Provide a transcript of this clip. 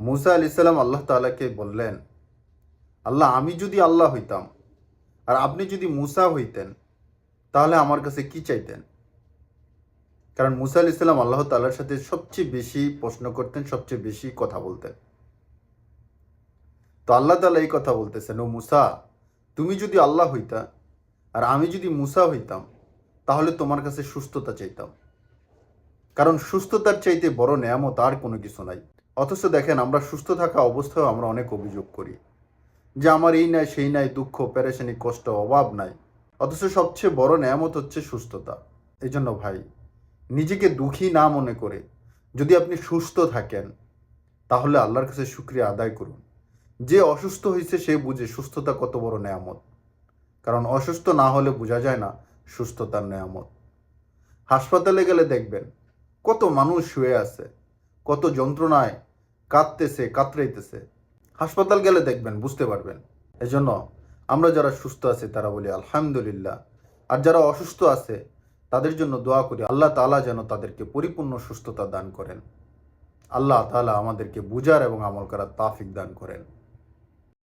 মুসা আলি সাল্লাম আল্লাহ তালাকে বললেন, আল্লাহ, আমি যদি আল্লাহ হইতাম আর আপনি যদি মুসা হইতেন, তাহলে আমার কাছে কি চাইতেন? কারণ মুসা আলি সাল্লাম আল্লাহ তাল্লার সাথে সবচেয়ে বেশি প্রশ্ন করতেন, সবচেয়ে বেশি কথা বলতেন। তো আল্লাহ তালা এই কথা বলতেছেন, ও মুসা, তুমি যদি আল্লাহ হইতা আর আমি যদি মুসা হইতাম, তাহলে তোমার কাছে সুস্থতা চাইতাম। কারণ সুস্থতার চাইতে বড় নেয়ামত আর কোনো কিছু নাই। অথচ দেখেন, আমরা সুস্থ থাকা অবস্থায় আমরা অনেক অভিযোগ করি যে আমার এই নাই, সেই নাই, দুঃখ, পেরেশানি, কষ্ট, অভাব নাই। অথচ সবচেয়ে বড় নেয়ামত হচ্ছে সুস্থতা। এই জন্য ভাই, নিজেকে দুঃখী না মনে করে যদি আপনি সুস্থ থাকেন, তাহলে আল্লাহর কাছে শুক্রিয়া আদায় করুন। যে অসুস্থ হয়েছে সে বুঝে সুস্থতা কত বড় নেয়ামত। কারণ অসুস্থ না হলে বোঝা যায় না সুস্থতার নেয়ামত। হাসপাতালে গেলে দেখবেন, কত মানুষ শুয়ে আছে। কত যন্ত্রণায় কাঁদতেছে, কাতরাইতেছে। হাসপাতাল গেলে দেখবেন, বুঝতে পারবেন। এজন্য আমরা যারা সুস্থ আছি, তারা বলি আলহামদুলিল্লাহ। আর যারা অসুস্থ আছে, তাদের জন্য দোয়া করি, আল্লাহ তালা যেন তাদেরকে পরিপূর্ণ সুস্থতা দান করেন। আল্লাহ তালা আমাদেরকে বুজার এবং আমল করার তাফিক দান করেন।